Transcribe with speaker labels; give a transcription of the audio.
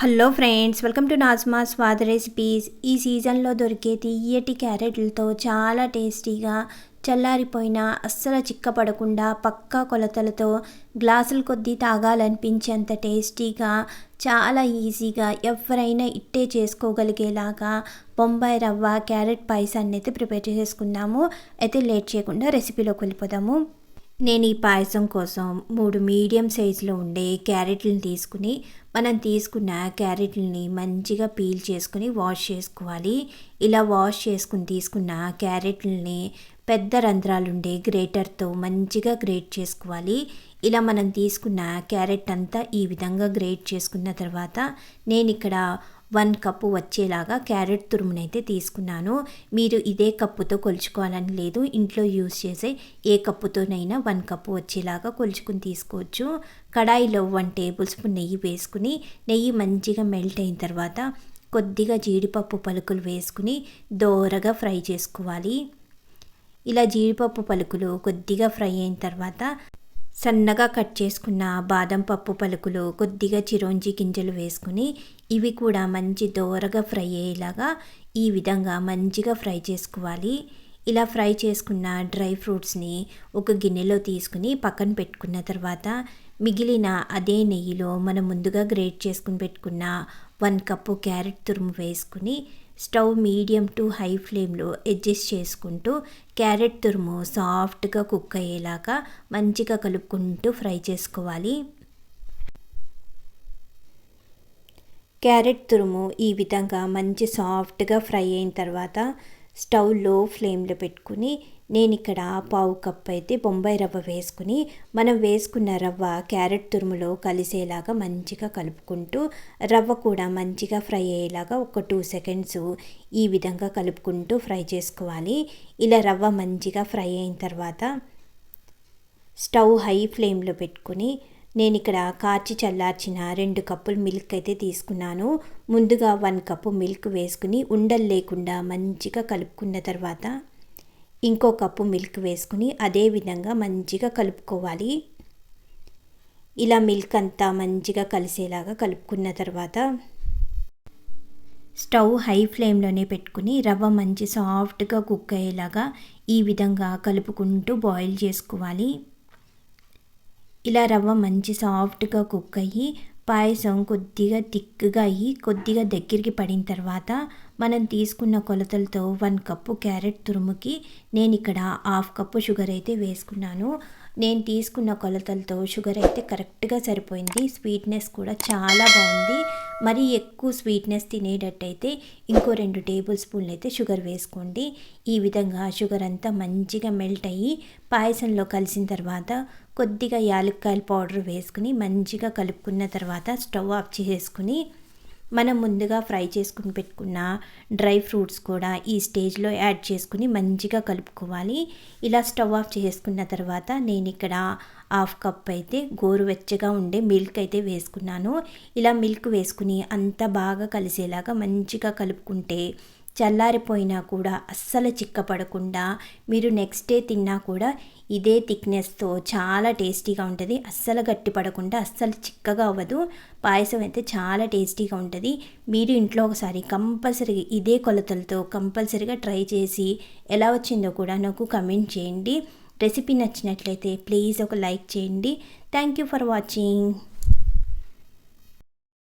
Speaker 1: Hello friends welcome to Nazma Swada recipes ఈ సీజన్లో దొరికే తీయటి క్యారెట్లతో చాలా టేస్టీగా చల్లారిపోయిన అస్సలు చిక్కపడకుండా పక్కా కొలతలతో గ్లాసుల కొద్దీ తాగాలనిపించేంత టేస్టీగా చాలా ఈజీగా ఎవరైనా ఇట్టే చేసుకోగలిగేలాగా బొంబాయి రవ్వ క్యారెట్ పాయసాన్ని అయితే ప్రిపేర్ చేసుకుందాము అయితే లేట్ చేయకుండా రెసిపీలోకి వెళ్ళిపోదాము. నేను ఈ పాయసం కోసం మూడు మీడియం సైజులో ఉండే క్యారెట్లను తీసుకుని మనం తీసుకున్న క్యారెట్లని మంచిగా పీల్ చేసుకుని వాష్ చేసుకోవాలి. ఇలా వాష్ చేసుకుని తీసుకున్న క్యారెట్లని పెద్ద రంధ్రాలుండే గ్రేటర్తో మంచిగా గ్రేట్ చేసుకోవాలి. ఇలా మనం తీసుకున్న క్యారెట్ అంతా ఈ విధంగా గ్రేట్ చేసుకున్న తర్వాత నేను ఇక్కడ వన్ కప్పు వచ్చేలాగా క్యారెట్ తురుమునైతే తీసుకున్నాను. మీరు ఇదే కప్పుతో కొలుచుకోవాలని లేదు. ఇంట్లో యూస్ చేసే ఏ కప్పుతోనైనా వన్ కప్పు వచ్చేలాగా కొలుచుకుని తీసుకోవచ్చు. కడాయిలో వన్ టేబుల్ స్పూన్ నెయ్యి వేసుకుని నెయ్యి మంచిగా మెల్ట్ అయిన తర్వాత కొద్దిగా జీడిపప్పు పలుకులు వేసుకుని దోరగా ఫ్రై చేసుకోవాలి. ఇలా జీడిపప్పు పలుకులు కొద్దిగా ఫ్రై అయిన తర్వాత సన్నగా కట్ చేసుకున్న బాదం పప్పు పలుకులు కొద్దిగా చిరోంజి గింజలు వేసుకుని ఇవి కూడా మంచి దోరగా ఫ్రై అయ్యేలాగా ఈ విధంగా మంచిగా ఫ్రై చేసుకోవాలి. ఇలా ఫ్రై చేసుకున్న డ్రై ఫ్రూట్స్ని ఒక గిన్నెలో తీసుకుని పక్కన పెట్టుకున్న తర్వాత మిగిలిన అదే నెయ్యిలో మనం ముందుగా గ్రేట్ చేసుకుని పెట్టుకున్న వన్ కప్పు క్యారెట్ తురుము వేసుకుని స్టవ్ మీడియం టు హై ఫ్లేమ్లో అడ్జస్ట్ చేసుకుంటూ క్యారెట్ తురుము సాఫ్ట్గా కుక్ అయ్యేలాగా మంచిగా కలుపుకుంటూ ఫ్రై చేసుకోవాలి. క్యారెట్ తురుము ఈ విధంగా మంచి సాఫ్ట్గా ఫ్రై అయిన తర్వాత స్టవ్లో ఫ్లేమ్లో పెట్టుకుని నేను ఇక్కడ పావు కప్ అయితే బొంబాయి రవ్వ వేసుకుని మనం వేసుకున్న రవ్వ క్యారెట్ తురుములో కలిసేలాగా మంచిగా కలుపుకుంటూ రవ్వ కూడా మంచిగా ఫ్రై అయ్యేలాగా ఒక టూ సెకండ్స్ ఈ విధంగా కలుపుకుంటూ ఫ్రై చేసుకోవాలి. ఇలా రవ్వ మంచిగా ఫ్రై అయిన తర్వాత స్టవ్ హై ఫ్లేమ్లో పెట్టుకుని నేను ఇక్కడ కార్చి చల్లార్చిన రెండు కప్పులు మిల్క్ అయితే తీసుకున్నాను. ముందుగా వన్ కప్పు మిల్క్ వేసుకుని ఉండలు లేకుండా మంచిగా కలుపుకున్న తర్వాత ఇంకో కప్పు మిల్క్ వేసుకుని అదే విధంగా మంచిగా కలుపుకోవాలి. ఇలా మిల్క్ అంతా మంచిగా కలిసేలాగా కలుపుకున్న తర్వాత స్టవ్ హై ఫ్లేమ్లోనే పెట్టుకుని రవ్వ మంచి సాఫ్ట్గా కుక్ అయ్యేలాగా ఈ విధంగా కలుపుకుంటూ బాయిల్ చేసుకోవాలి. ఇలా రవ్వ మంచి సాఫ్ట్గా కుక్ అయ్యి పాయసం కొద్దిగా థిక్గా అయ్యి కొద్దిగా దగ్గరికి పడిన తర్వాత మనం తీసుకున్న కొలతలతో వన్ కప్పు క్యారెట్ తురుముకి నేను ఇక్కడ హాఫ్ కప్పు షుగర్ అయితే వేసుకున్నాను. నేను తీసుకున్న కొలతలతో షుగర్ అయితే కరెక్ట్గా సరిపోయింది. స్వీట్నెస్ కూడా చాలా బాగుంది. మరీ ఎక్కువ స్వీట్నెస్ తినేటట్టయితే ఇంకో రెండు టేబుల్ స్పూన్లు అయితే షుగర్ వేసుకోండి. ఈ విధంగా షుగర్ అంతా మంచిగా మెల్ట్ అయ్యి పాయసంలో కలిసిన తర్వాత కొద్దిగా యాలక్కాయల పౌడర్ వేసుకుని మంచిగా కలుపుకున్న తర్వాత స్టవ్ ఆఫ్ చేసుకుని మనం ముందుగా ఫ్రై చేసుకుని పెట్టుకున్న డ్రై ఫ్రూట్స్ కూడా ఈ స్టేజ్లో యాడ్ చేసుకుని మంచిగా కలుపుకోవాలి. ఇలా స్టవ్ ఆఫ్ చేసుకున్న తర్వాత నేను ఇక్కడ హాఫ్ కప్ అయితే గోరువెచ్చగా ఉండే మిల్క్ అయితే వేసుకున్నాను. ఇలా మిల్క్ వేసుకుని అంత బాగా కలిసేలాగా మంచిగా కలుపుకుంటే చల్లారిపోయినా కూడా అస్సలు చిక్కపడకుండా మీరు నెక్స్ట్ డే తిన్నా కూడా ఇదే థిక్నెస్తో చాలా టేస్టీగా ఉంటుంది. అస్సలు గట్టి పడకుండా అస్సలు చిక్కగా అవ్వదు. పాయసం అయితే చాలా టేస్టీగా ఉంటుంది. మీరు ఇంట్లో ఒకసారి కంపల్సరీగా ఇదే కొలతలతో కంపల్సరీగా ట్రై చేసి ఎలా వచ్చిందో కూడా నాకు కమెంట్ చేయండి. రెసిపీ నచ్చినట్లయితే ప్లీజ్ ఒక లైక్ చేయండి. Thank you for watching